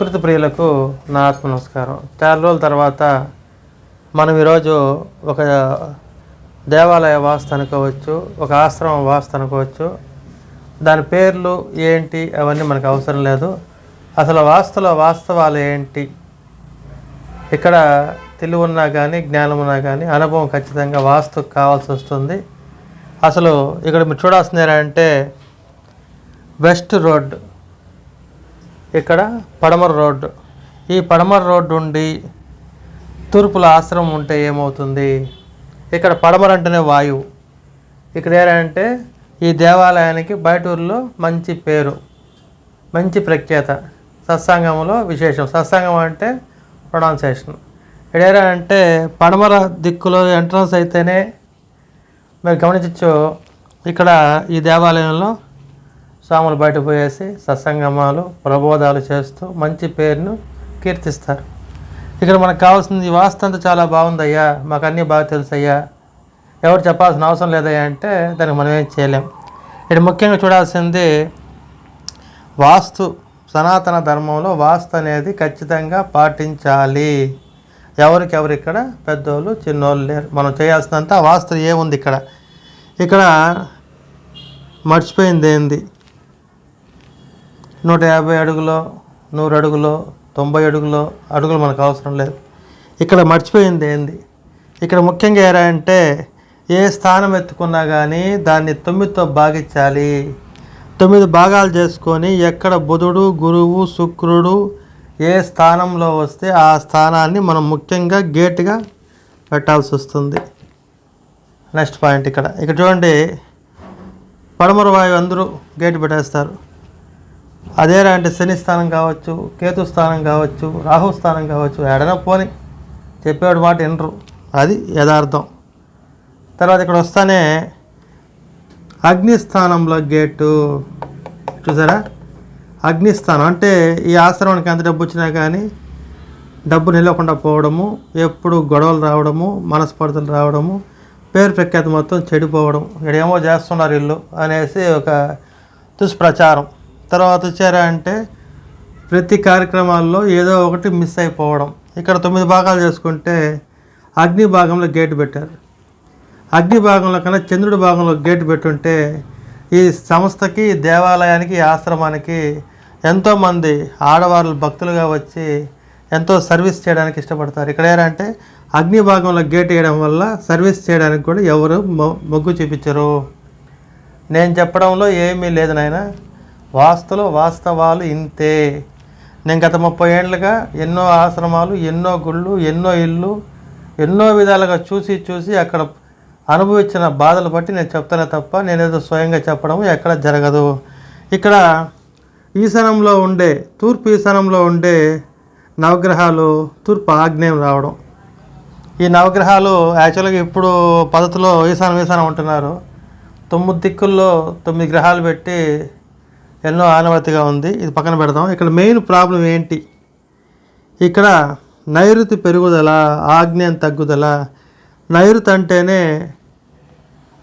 ప్రకృతి ప్రియులకు నా ఆత్మ నమస్కారం చాలా రోజుల తర్వాత మనం ఈరోజు ఒక దేవాలయ వాస్తు అనుకోవచ్చు ఒక ఆశ్రమం వాస్తు అనుకోవచ్చు. దాని పేర్లు ఏంటి అవన్నీ మనకు అవసరం లేదు. అసలు వాస్తుల వాస్తవాలు ఏంటి? ఇక్కడ తెలివి ఉన్నా కానీ జ్ఞానం ఉన్నా కానీ అనుభవం ఖచ్చితంగా వాస్తు కావాల్సి వస్తుంది. అసలు ఇక్కడ మీరు చూడాల్సిందేనంటే వెస్ట్ రోడ్ ఇక్కడ పడమర రోడ్డు ఈ పడమర రోడ్డు ఉండి తూర్పుల ఆశ్రమం ఉంటే ఏమవుతుంది? ఇక్కడ పడమర అంటేనే వాయువు. ఇక్కడ ఏంటంటే ఈ దేవాలయానికి బయటూరులో మంచి పేరు మంచి ప్రఖ్యాత. సత్సంగంలో విశేషం. సత్సంగం అంటే ప్రొనౌన్సేషన్ ఇక్కడ అంటే పడమర దిక్కులో ఎంట్రన్స్ అయితేనే మీరు గమనించవచ్చు ఇక్కడ ఈ దేవాలయంలో స్వాములు బయట పోయేసి సత్సంగమాలు ప్రబోధాలు చేస్తూ మంచి పేరును కీర్తిస్తారు. ఇక్కడ మనకు కావాల్సింది వాస్తు అంతా చాలా బాగుందయ్యా మాకు అన్నీ బాగా తెలుసయ్యా. ఎవరు చెప్పాల్సిన అవసరం లేదయ్యా అంటే దానికి మనం ఏం చేయలేం. ఇక్కడ ముఖ్యంగా చూడాల్సింది వాస్తు సనాతన ధర్మంలో వాస్తు అనేది ఖచ్చితంగా పాటించాలి. ఎవరికెవరు ఇక్కడ పెద్దోళ్ళు చిన్నోళ్ళు లేరు. మనం చేయాల్సినంత వాస్తు ఏముంది ఇక్కడ? ఇక్కడ మర్చిపోయింది ఏంది? నూట యాభై అడుగులో నూరు అడుగులో తొంభై అడుగులో అడుగులు మనకు అవసరం లేదు. ఇక్కడ మర్చిపోయింది ఏంది? ఇక్కడ ముఖ్యంగా ఏరా అంటే ఏ స్థానం ఎత్తుకున్నా కానీ దాన్ని తొమ్మిదితో భాగించాలి. తొమ్మిది భాగాలు చేసుకొని ఎక్కడ బుధుడు గురువు శుక్రుడు ఏ స్థానంలో వస్తే ఆ స్థానాన్ని మనం ముఖ్యంగా గేట్గా పెట్టాల్సి వస్తుంది. నెక్స్ట్ పాయింట్ ఇక్కడ. ఇక్కడ చూడండి పడమర వాయువు అందరూ గేట్ పెట్టేస్తారు. అదేరా అంటే శని స్థానం కావచ్చు కేతు స్థానం కావచ్చు రాహు స్థానం కావచ్చు ఎడన పోని. చెప్పేవాడు మాట వినరు. అది యథార్థం. తర్వాత ఇక్కడ వస్తానే అగ్నిస్థానంలో గేటు. చూసారా? అగ్నిస్థానం. అంటే ఈ ఆశ్రమానికి ఎంత డబ్బు వచ్చినా కానీ డబ్బు నిలవకుండా పోవడము ఎప్పుడు గొడవలు రావడము మనస్పర్ధలు రావడము పేరు ప్రఖ్యాతి మొత్తం చెడిపోవడం. ఇక్కడేమో చేస్తున్నారు ఇల్లు అనేసి ఒక దుష్ప్రచారం. తర్వాత వచ్చారా అంటే ప్రతి కార్యక్రమాల్లో ఏదో ఒకటి మిస్ అయిపోవడం. ఇక్కడ తొమ్మిది భాగాలు చేసుకుంటే అగ్ని భాగంలో గేటు పెట్టారు. అగ్ని భాగంలో కన్నా చంద్రుడి భాగంలో గేటు పెట్టుంటే ఈ సంస్థకి దేవాలయానికి ఆశ్రమానికి ఎంతోమంది ఆడవాళ్ళు భక్తులుగా వచ్చి ఎంతో సర్వీస్ చేయడానికి ఇష్టపడతారు. ఇక్కడ ఏంటంటే అగ్ని భాగంలో గేట్ వేయడం వల్ల సర్వీస్ చేయడానికి కూడా ఎవరు మొగ్గు చూపించరు. నేను చెప్పడంలో ఏమీ లేదు నాయన. వాస్తులు వాస్తవాలు ఇంతే. నేను గత ముప్పై ఏళ్ళుగా ఎన్నో ఆశ్రమాలు ఎన్నో గుళ్ళు ఎన్నో ఇళ్ళు ఎన్నో విధాలుగా చూసి చూసి అక్కడ అనుభవించిన బాధలు బట్టి నేను చెప్తానే తప్ప నేనేదో స్వయంగా చెప్పడం ఎక్కడ జరగదు. ఇక్కడ ఈశానంలో ఉండే తూర్పు ఈశానంలో ఉండే నవగ్రహాలు తూర్పు ఆగ్నేయం రావడం. ఈ నవగ్రహాలు యాక్చువల్గా ఇప్పుడు పద్ధతిలో ఈశానం ఈశానం ఉంటున్నారు. తొమ్మిది దిక్కుల్లో తొమ్మిది గ్రహాలు పెట్టి ఎన్నో ఆనవతిగా ఉంది. ఇది పక్కన పెడదాం. ఇక్కడ మెయిన్ ప్రాబ్లం ఏంటి? ఇక్కడ నైరుతి పెరుగుదల ఆగ్నేయం తగ్గుదల. నైరుతి అంటేనే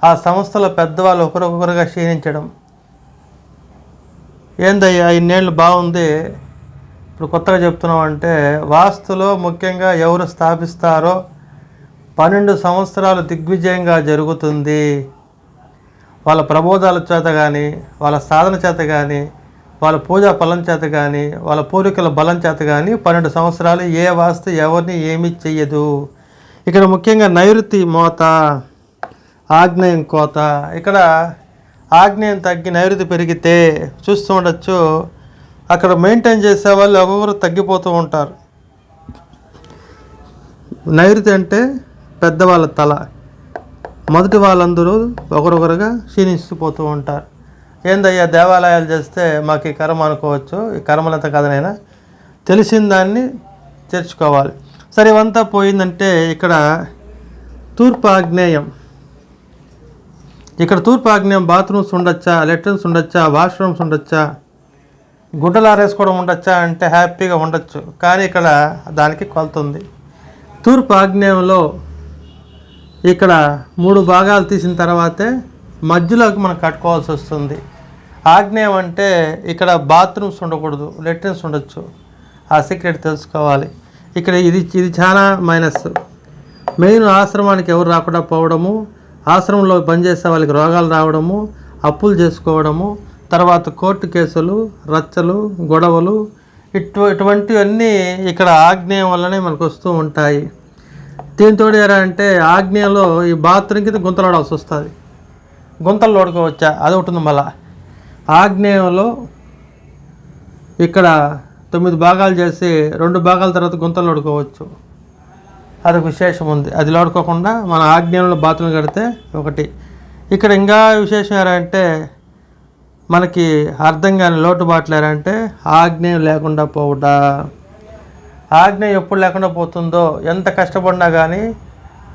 ఆ సంస్థల పెద్దవాళ్ళు ఒకరొకరుగా క్షీణించడం. ఏందయ్యా ఇన్నేళ్ళు బాగుంది? ఇప్పుడు కొత్తగా చెప్తున్నాం అంటే వాస్తులో ముఖ్యంగా ఎవరు స్థాపిస్తారో పన్నెండు సంవత్సరాలు దిగ్విజయంగా జరుగుతుంది. వాళ్ళ ప్రబోధాల చేత కానీ వాళ్ళ సాధన చేత కానీ వాళ్ళ పూజా ఫలం చేత కానీ వాళ్ళ పూర్వీకుల బలం చేత కానీ పన్నెండు సంవత్సరాలు ఏ వాస్తు ఎవరిని ఏమీ చెయ్యదు. ఇక్కడ ముఖ్యంగా నైరుతి మోత ఆగ్నేయం కోత ఇక్కడ ఆగ్నేయం తగ్గి నైరుతి పెరిగితే చూస్తూ ఉండొచ్చు అక్కడ మెయింటైన్ చేసే వాళ్ళు ఎవరు తగ్గిపోతూ ఉంటారు. నైరుతి అంటే పెద్దవాళ్ళ తల. మొదటి వాళ్ళందరూ ఒకరొకరుగా క్షీణిస్తూ ఉంటారు. ఏందయ్యా దేవాలయాలు చేస్తే మాకు ఈ కర్మ అనుకోవచ్చు ఈ కర్మలంత కథనైనా తెలిసిన దాన్ని చేర్చుకోవాలి. సరే ఇవంతా పోయిందంటే ఇక్కడ తూర్పు ఆగ్నేయం ఇక్కడ తూర్పు ఆగ్నేయం బాత్రూమ్స్ ఉండొచ్చా లెట్రిన్స్ ఉండొచ్చా వాష్రూమ్స్ ఉండొచ్చా గుడ్డలు ఆరేసుకోవడం ఉండొచ్చా అంటే హ్యాపీగా ఉండొచ్చు. కానీ ఇక్కడ దానికి కొలుతుంది తూర్పు ఆగ్నేయంలో ఇక్కడ మూడు భాగాలు తీసిన తర్వాతే మధ్యలోకి మనం కట్టుకోవాల్సి వస్తుంది. ఆగ్నేయం అంటే ఇక్కడ బాత్రూమ్స్ ఉండకూడదు లెట్రిన్స్ ఉండొచ్చు. ఆ సీక్రెట్ తెలుసుకోవాలి. ఇక్కడ ఇది ఇది చాలా మైనస్. మెయిన్ ఆశ్రమానికి ఎవరు రాకుండా పోవడము ఆశ్రమంలో పనిచేసే వాళ్ళకి రోగాలు రావడము అప్పులు చేసుకోవడము తర్వాత కోర్టు కేసులు రచ్చలు గొడవలు ఇటు ఇటువంటివన్నీ ఇక్కడ ఆగ్నేయం వల్లనే మనకు వస్తూ ఉంటాయి. దీంతో ఎలా అంటే ఆగ్నేయంలో ఈ బాత్రూమ్ కింద గుంతలు వస్తుంది. గుంతలు లోడుకోవచ్చా? అది ఒకటి ఉంది మళ్ళా. ఆగ్నేయంలో ఇక్కడ తొమ్మిది భాగాలు చేసి రెండు భాగాల తర్వాత గుంతలు లోడుకోవచ్చు. అది విశేషం ఉంది. అది లోడుకోకుండా మన ఆగ్నేయంలో బాత్రూమ్ కడితే ఒకటి. ఇక్కడ ఇంకా విశేషం ఏంటంటే మనకి అర్థం కాని లోటుబాట్లు ఏంటంటే ఆగ్నేయం లేకుండా పోవుట. ఆజ్ఞ ఎప్పుడు లేకుండా పోతుందో ఎంత కష్టపడినా కానీ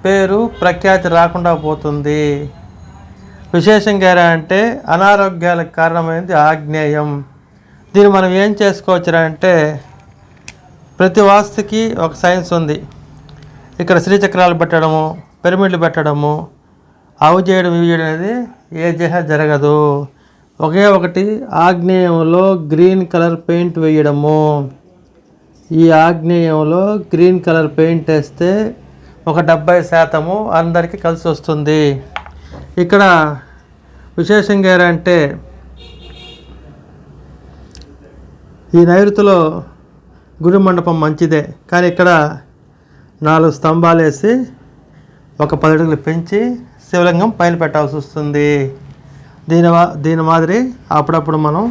పేరు ప్రఖ్యాతి రాకుండా పోతుంది. విశేషంగా ఎలా అంటే అనారోగ్యాలకు కారణమైనది ఆగ్నేయం దీన్ని మనం ఏం చేసుకోవచ్చురా అంటే ప్రతి వాస్తుకి ఒక సైన్స్ ఉంది. ఇక్కడ శ్రీచక్రాలు పెట్టడము పిరమిడ్లు పెట్టడము అవి చేయడం ఇవి చేయడం అనేది ఏ జహ జరగదు. ఒకే ఒకటి ఆగ్నేయంలో గ్రీన్ కలర్ పెయింట్ వేయడము. ఈ ఆగ్నేయంలో గ్రీన్ కలర్ పెయింట్ వేస్తే ఒక డెబ్బై శాతము అందరికీ కలిసి వస్తుంది. ఇక్కడ విశేషంగా ఏంటంటే ఈ నైరుతిలో గుడి మండపం మంచిదే కానీ ఇక్కడ నాలుగు స్తంభాలు వేసి ఒక పది అడుగులు పెంచి శివలింగం పైన పెట్టాల్సి వస్తుంది. దీని దీని మాదిరి అప్పుడప్పుడు మనం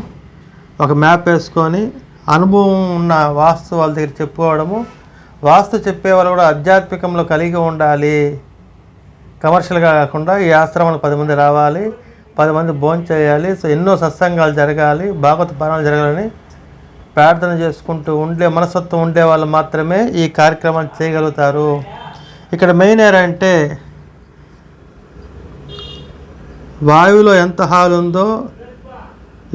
ఒక మ్యాప్ వేసుకొని అనుభవం ఉన్న వాస్తు వాళ్ళ దగ్గర చెప్పుకోవడము. వాస్తు చెప్పేవాళ్ళు కూడా ఆధ్యాత్మికంలో కలిగి ఉండాలి. కమర్షియల్గా కాకుండా ఈ ఆశ్రమానికి పది మంది రావాలి. పది మంది భోజనం చేయాలి. సో ఎన్నో సత్సంగాలు జరగాలి. భాగవత పారాయణలు జరగాలని ప్రార్థన చేసుకుంటూ ఉండే మనస్తత్వం ఉండే వాళ్ళు మాత్రమే ఈ కార్యక్రమాన్ని చేయగలుగుతారు. ఇక్కడ మెయిన్ ఏంటంటే వాయువులో ఎంత హాలు ఉందో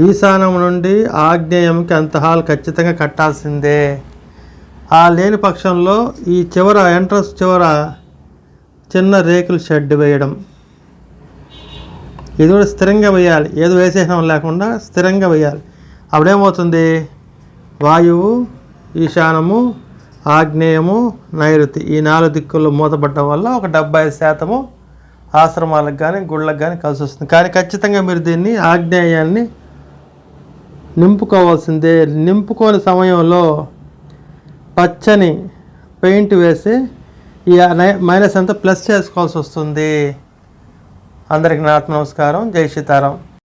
ఈశానం నుండి ఆగ్నేయంకి అంత హాల్ ఖచ్చితంగా కట్టాల్సిందే. ఆ లేని పక్షంలో ఈ చివర ఎంట్రన్స్ చివర చిన్న రేకులు షెడ్ వేయడం. ఇది కూడా స్థిరంగా వేయాలి. ఏదో వేసేయడం లేకుండా స్థిరంగా వేయాలి. అప్పుడేమవుతుంది? వాయువు ఈశానము ఆగ్నేయము నైరుతి ఈ నాలుగు దిక్కుల్లో మూతపడడం వల్ల ఒక డెబ్బై శాతము ఆశ్రమాలకు కానీ గుళ్ళకు కానీ కలిసి వస్తుంది కానీ ఖచ్చితంగా మీరు దీన్ని ఆగ్నేయాన్ని నింపుకోవాల్సిందే. నింపుకోని సమయంలో పచ్చని పెయింట్ వేసి ఈ మైనస్ అంతా ప్లస్ చేసుకోవాల్సి వస్తుంది? అందరికి నా ఆత్మ నమస్కారం. జై సీతారాం.